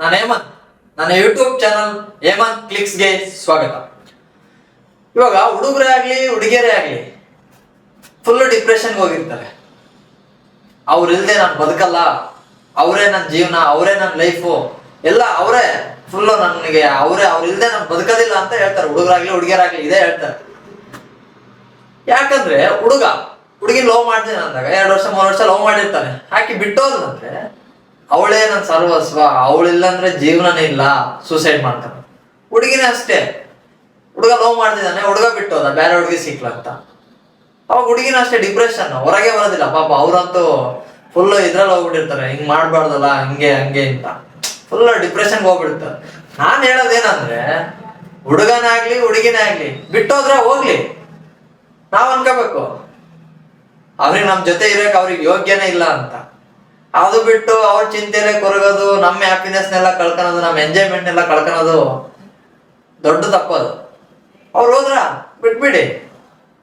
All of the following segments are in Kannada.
ನಾನು ಹೇಮಂತ್. ನನ್ನ ಯೂಟ್ಯೂಬ್ ಚಾನಲ್ ಹೇಮಂತ್ ಕ್ಲಿಕ್ಸ್ಗೆ ಸ್ವಾಗತ. ಇವಾಗ ಹುಡುಗರೇ ಆಗಲಿ, ಹುಡುಗಿಯರೇ ಆಗಲಿ ಫುಲ್ ಡಿಪ್ರೆಷನ್ಗೆ ಹೋಗಿರ್ತಾರೆ. ಅವ್ರಿಲ್ದೆ ನಾನು ಬದುಕಲ್ಲ, ಅವರೇ ನನ್ನ ಜೀವನ, ಅವರೇ ನನ್ನ ಲೈಫು ಎಲ್ಲ ಅವರೇ ಫುಲ್ಲು ನನಗೆ, ಅವರೇ, ಅವ್ರಿಲ್ದೆ ನಾನು ಬದುಕೋದಿಲ್ಲ ಅಂತ ಹೇಳ್ತಾರೆ. ಹುಡುಗರಾಗ್ಲಿ, ಹುಡುಗಿಯರಾಗ್ಲಿ ಇದೇ ಹೇಳ್ತಾರೆ. ಯಾಕಂದ್ರೆ ಹುಡುಗ, ಹುಡುಗಿ ಲವ್ ಮಾಡ್ತೀನಿ ಅಂದಾಗ, ಎರಡು ವರ್ಷ, ಮೂರು ವರ್ಷ ಲವ್ ಮಾಡಿರ್ತಾನೆ. ಹಾಕಿ ಬಿಟ್ಟೋದ್ರಂದ್ರೆ ಅವಳೇ ನನ್ನ ಸರ್ವಸ್ವ ಅವಳಿಲ್ಲ ಅಂದ್ರೆ ಜೀವನನೇ ಇಲ್ಲ ಸೂಸೈಡ್ ಮಾಡ್ತಾನೆ. ಹುಡುಗಿನೇ ಅಷ್ಟೇ. ಹುಡುಗ ಲವ್ ಮಾಡ್ತಿದ್ದಾನೆ, ಹುಡುಗ ಬಿಟ್ಟು ಹೋದ, ಬೇರೆ ಹುಡುಗಿ ಸಿಕ್ಲಂತ. ಅವಾಗ ಹುಡುಗಿನ ಅಷ್ಟೇ ಡಿಪ್ರೆಷನ್ ಹೊರಗೆ ಬರೋದಿಲ್ಲ, ಪಾಪ ಅವರಂತೂ ಫುಲ್ ಇದ್ರಲ್ಲಿ ಹೋಗ್ಬಿಟ್ಟಿರ್ತಾರೆ, ಹಿಂಗ್ ಮಾಡ್ಬಾರ್ದಲ್ಲ, ಹಂಗೆ ಹಂಗೆ ಅಂತ. ಫುಲ್ ಡಿಪ್ರೆಷನ್ಗೆ ಹೋಗ್ಬಿಡ್ತಾರೆ ನಾನು ಹೇಳೋದೇನಂದ್ರೆ, ಹುಡುಗನೇ ಆಗ್ಲಿ, ಹುಡುಗಿನೇ ಆಗ್ಲಿ ಬಿಟ್ಟೋದ್ರೆ ಹೋಗ್ಲಿ. ನಾವ್ ಅನ್ಕೋಬೇಕು. ಅವ್ರಿಗೆ ನಮ್ ಜೊತೆ ಇರಕ್ ಅವ್ರಿಗೆ ಯೋಗ್ಯನೇ ಇಲ್ಲ ಅಂತ. ಅದು ಬಿಟ್ಟು ಅವ್ರ ಚಿಂತೆಲೆ ಕೊರಗೋದು, ನಮ್ಮ ಹ್ಯಾಪಿನೆಸ್ನೆಲ್ಲ ಕಳ್ಕೊಳೋದು, ನಮ್ಮ ಎಂಜಾಯ್ಮೆಂಟ್ ಎಲ್ಲ ಕಳ್ಕೊಳೋದು ದೊಡ್ಡ ತಪ್ಪದು ಅವ್ರು ಹೋದ್ರ ಬಿಟ್ಬಿಡಿ.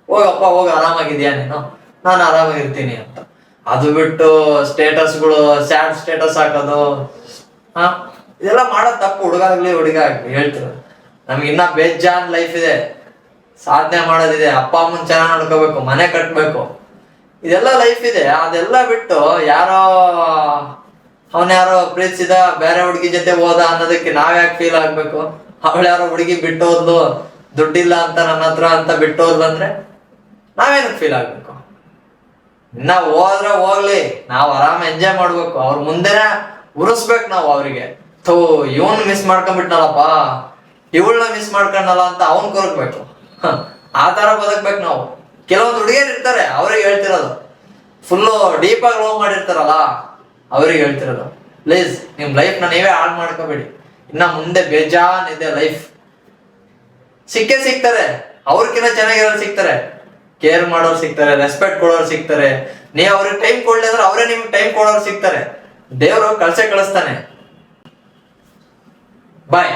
ಹೋಗಪ್ಪ, ಹೋಗಿ, ಆರಾಮಾಗಿದ್ಯಾ ನೀನು? ನಾನು ಆರಾಮಾಗಿರ್ತೀನಿ ಅಂತ. ಅದು ಬಿಟ್ಟು ಸ್ಟೇಟಸ್ಗಳು, ಸ್ಯಾಡ್ ಸ್ಟೇಟಸ್ ಹಾಕೋದು, ಹಾ? ಇದೆಲ್ಲ ಮಾಡೋದು ತಪ್ಪು ಹುಡುಗ ಆಗ್ಲಿ ಹುಡುಗ ಆಗ್ಲಿ ಹೇಳ್ತಿರೋ ನಮ್ಗೆ ಇನ್ನ ಬೇಜಾನ್ ಲೈಫ್ ಇದೆ. ಸಾಧನೆ ಮಾಡೋದಿದೆ. ಅಪ್ಪ, ಅಮ್ಮನ ಚೆನ್ನಾಗಿ ನೋಡ್ಕೋಬೇಕು, ಮನೆ ಕಟ್ಬೇಕು. ಇದೆಲ್ಲ ಲೈಫ್ ಇದೆ. ಅದೆಲ್ಲ ಬಿಟ್ಟು ಯಾರೋ, ಅವನ್ ಯಾರೋ ಪ್ರೀತಿಸಿದ ಬೇರೆ ಹುಡುಗಿ ಜೊತೆ ಹೋದ ಅನ್ನೋದಕ್ಕೆ ನಾವ್ ಯಾಕೆ ಫೀಲ್ ಆಗ್ಬೇಕು? ಅವಳು ಯಾರೋ ಹುಡುಗಿ ಬಿಟ್ಟೋದ್ಲು, ದುಡ್ಡಿಲ್ಲ ಅಂತ ನನ್ನ ಹತ್ರ ಅಂತ ಬಿಟ್ಟೋದ್ಲು ಅಂದ್ರೆ ನಾವೇನಕ್ಕೆ ಫೀಲ್ ಆಗ್ಬೇಕು? ಇನ್ನ ಹೋದ್ರೆ ಹೋಗ್ಲಿ, ನಾವ್ ಆರಾಮ ಎಂಜಾಯ್ ಮಾಡ್ಬೇಕು. ಅವ್ರ ಮುಂದೆನೆ ಉರಿಸ್ಬೇಕು ನಾವು ಅವ್ರಿಗೆ. ಥೋ, ಇವನ್ ಮಿಸ್ ಮಾಡ್ಕೊಂಡ್ಬಿಟ್ನಲ್ಲಪ್ಪ. ಇವಳನ್ನ ಮಿಸ್ ಮಾಡ್ಕೊಂಡಲ್ಲ ಅಂತ ಅವನ್ ಕೊರಕ್ಬೇಕು ಆ ತರ ಬದುಕ್ಬೇಕು ನಾವು. ಕೆಲವೊಂದು ಹುಡುಗಿಯರು ಇರ್ತಾರೆ, ಅವ್ರಿಗೆ ಹೇಳ್ತಿರೋದು. ಫುಲ್ಲು ಡೀಪಾಗಿ ಲವ್ ಮಾಡಿರ್ತಾರಲ್ಲ, ಅವ್ರಿಗೆ ಹೇಳ್ತಿರೋದು. ಪ್ಲೀಸ್ ನಿಮ್ ಲೈಫ್ನ ನೀವೇ ಹಾಳು ಮಾಡ್ಕೋಬೇಡಿ. ಇನ್ನ ಮುಂದೆ ಬೇಜಾನ್ ಇದೆ ಲೈಫ್ ಸಿಕ್ಕೇ ಸಿಗ್ತಾರೆ. ಅವ್ರಕಿನ್ನ ಚೆನ್ನಾಗಿರೋರು ಸಿಗ್ತಾರೆ. ಕೇರ್ ಮಾಡೋರು ಸಿಗ್ತಾರೆ ರೆಸ್ಪೆಕ್ಟ್ ಕೊಡೋರು ಸಿಗ್ತಾರೆ. ನೀವು ಅವ್ರಿಗೆ ಟೈಮ್ ಕೊಡ್ಲಿ ಅಂದ್ರೆ ಅವರೇ ನಿಮ್ಗೆ ಟೈಮ್ ಕೊಡೋರು ಸಿಗ್ತಾರೆ. ದೇವರು ಕಳ್ಸೆ ಕಳಿಸ್ತಾನೆ. ಬಾಯ್